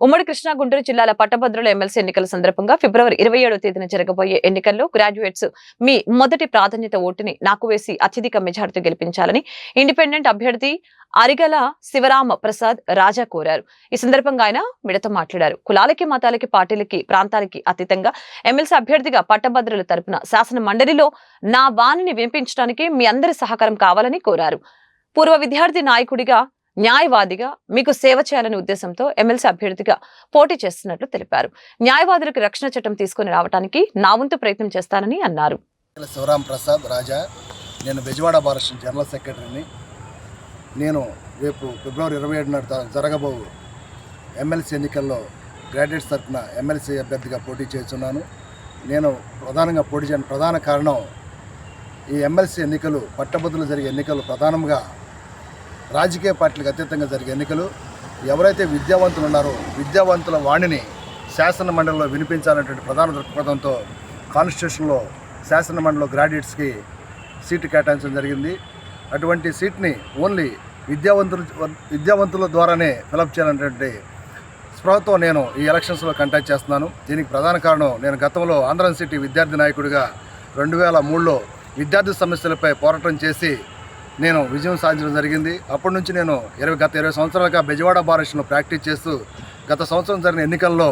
ఉమ్మడి కృష్ణా గుంటూరు జిల్లాల పట్టభద్రుల ఎమ్మెల్సీ ఎన్నికల సందర్భంగా ఫిబ్రవరి ఇరవై ఏడవ తేదీన జరగబోయే ఎన్నికల్లో గ్రాడ్యుయేట్స్ మీ మొదటి ప్రాధాన్యత ఓటుని నాకు వేసి అత్యధిక మెజార్టీ గెలిపించాలని ఇండిపెండెంట్ అభ్యర్థి అరిగల శివరామ ప్రసాద్ రాజా కోరారు. ఈ సందర్భంగా ఆయన మిడత మాట్లాడారు. కులాలకి మతాలకి పార్టీలకి ప్రాంతాలకి అతీతంగా ఎమ్మెల్సీ అభ్యర్థిగా పట్టభద్రుల తరపున శాసన మండలిలో నా వాణిని వినిపించడానికి మీ అందరి సహకారం కావాలని కోరారు. పూర్వ విద్యార్థి నాయకుడిగా న్యాయవాదిగా మీకు సేవ చేయాలనే ఉద్దేశంతో ఎమ్మెల్సీ అభ్యర్థిగా పోటీ చేస్తున్నట్లు తెలిపారు. న్యాయవాదులకు రక్షణ చట్టం తీసుకుని రావడానికి నా వంతు ప్రయత్నం చేస్తానని అన్నారు. శివరాం ప్రసాద్ రాజా. నేను బెజవాడ భారత జనరల్ సెక్రటరీని. నేను రేపు ఫిబ్రవరి ఇరవై ఏడున జరగబో ఎమ్మెల్సీ ఎన్నికల్లో గ్రాడ్యుయేట్స్ తరఫున ఎమ్మెల్సీ అభ్యర్థిగా పోటీ చేస్తున్నాను. నేను ప్రధానంగా పోటీ చేయడానికి ప్రధాన కారణం ఈ ఎమ్మెల్సీ ఎన్నికలు పట్టభద్రులు జరిగే ఎన్నికలు ప్రధానంగా రాజకీయ పార్టీలకు అతీతంగా జరిగే ఎన్నికలు ఎవరైతే విద్యావంతులు ఉన్నారో విద్యావంతుల వాణిని శాసన మండలిలో వినిపించాలనేటువంటి ప్రధాన దృక్పథంతో కాన్స్టిట్యూషన్లో శాసన మండలిలో గ్రాడ్యుయేట్స్కి సీటు కేటాయించడం జరిగింది. అటువంటి సీట్ని ఓన్లీ విద్యావంతులు విద్యావంతుల ద్వారానే ఫిలప్ చేయాలనేటువంటి స్పృహతో నేను ఈ ఎలక్షన్స్లో కంటాక్ట్ చేస్తున్నాను. దీనికి ప్రధాన కారణం నేను గతంలో ఆంధ్ర సిటీ విద్యార్థి నాయకుడిగా రెండు వేల మూడులో విద్యార్థి సమస్యలపై పోరాటం చేసి నేను విజయం సాధించడం జరిగింది. అప్పటి నుంచి నేను ఇరవై గత ఇరవై సంవత్సరాలుగా బెజవాడ బారస్లో ప్రాక్టీస్ చేస్తూ గత సంవత్సరం జరిగిన ఎన్నికల్లో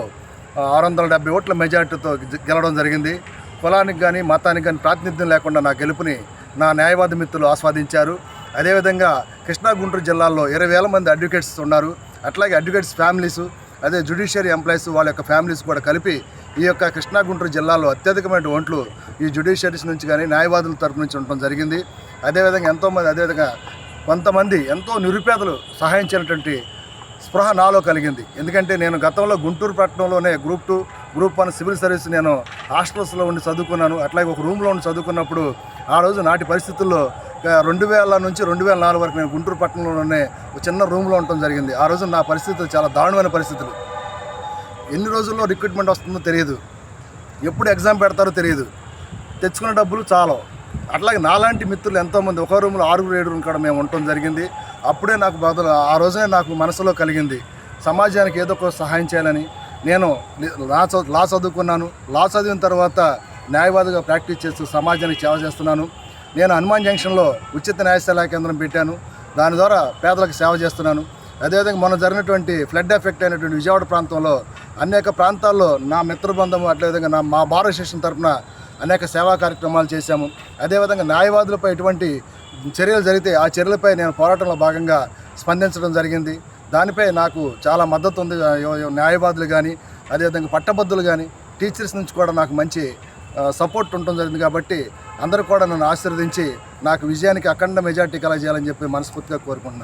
ఆరు వందల డెబ్బై ఓట్ల మెజార్టీతో గెలవడం జరిగింది. కులానికి కానీ మతానికి కానీ ప్రాతినిధ్యం లేకుండా నా గెలుపుని నా న్యాయవాద మిత్రులు ఆస్వాదించారు. అదేవిధంగా కృష్ణా గుంటూరు జిల్లాల్లో ఇరవై వేల మంది అడ్వకేట్స్ ఉన్నారు. అట్లాగే అడ్వకేట్స్ ఫ్యామిలీస్ అదే జుడిషియరీ ఎంప్లాయీస్ వాళ్ళ యొక్క ఫ్యామిలీస్ కూడా కలిపి ఈ యొక్క కృష్ణా గుంటూరు జిల్లాలో అత్యధికమైన ఓట్లు ఈ జుడిషియరీస్ నుంచి కానీ న్యాయవాదుల తరపు నుంచి ఉండటం జరిగింది. అదేవిధంగా ఎంతోమంది అదేవిధంగా కొంతమంది ఎంతో నిరుపేదలు సహాయం చేయనటువంటి స్పృహ నాలో కలిగింది. ఎందుకంటే నేను గతంలో Guntur పట్టణంలోనే group two group one civil service నేను హాస్టల్స్లో ఉండి చదువుకున్నాను. అట్లాగే ఒక రూమ్లో ఉండి చదువుకున్నప్పుడు ఆ రోజు నాటి పరిస్థితుల్లో రెండు వేల నుంచి రెండు వేల నాలుగు వరకు నేను గుంటూరు పట్టణంలోనే ఒక చిన్న రూమ్లో ఉండటం జరిగింది. ఆ రోజు నా పరిస్థితులు చాలా దారుణమైన పరిస్థితులు. ఎన్ని రోజుల్లో రిక్రూట్మెంట్ వస్తుందో తెలియదు. ఎప్పుడు ఎగ్జామ్ పెడతారో తెలియదు. తెచ్చుకున్న డబ్బులు చాలా అట్లాగే నాలాంటి మిత్రులు ఎంతోమంది ఒక రూమ్లో ఆరుగురు ఏడుగురు కూడా మేము ఉండటం జరిగింది. అప్పుడే నాకు బదులు ఆ రోజే నాకు మనసులో కలిగింది సమాజానికి ఏదో ఒక సహాయం చేయాలని. నేను లా చదువు లా చదువుకున్నాను. లా చదివిన తర్వాత న్యాయవాదిగా ప్రాక్టీస్ చేస్తూ సమాజానికి సేవ చేస్తున్నాను. నేను హనుమాన్ జంక్షన్లో ఉచిత న్యాయశాల కేంద్రం పెట్టాను. దాని ద్వారా పేదలకు సేవ చేస్తున్నాను. అదేవిధంగా మొన్న జరిగినటువంటి ఫ్లడ్ ఎఫెక్ట్ అయినటువంటి విజయవాడ ప్రాంతంలో అనేక ప్రాంతాల్లో నా మిత్ర అట్లే అదేవిధంగా నా మా భారత స్టేషన్ తరఫున అనేక సేవా కార్యక్రమాలు చేశాము. అదేవిధంగా న్యాయవాదులపై ఎటువంటి చర్యలు జరిగితే ఆ చర్యలపై నేను పోరాటంలో భాగంగా స్పందించడం జరిగింది. దానిపై నాకు చాలా మద్దతు ఉంది. న్యాయవాదులు కానీ అదేవిధంగా పట్టభద్రులు కానీ టీచర్స్ నుంచి కూడా నాకు మంచి సపోర్ట్ ఉండటం జరిగింది కాబట్టి అందరూ కూడా నన్ను ఆశీర్వదించి నాకు విజయానికి అఖండ మెజార్టీ కలగజేయాలని చెప్పి మనస్ఫూర్తిగా కోరుకుంటున్నాను.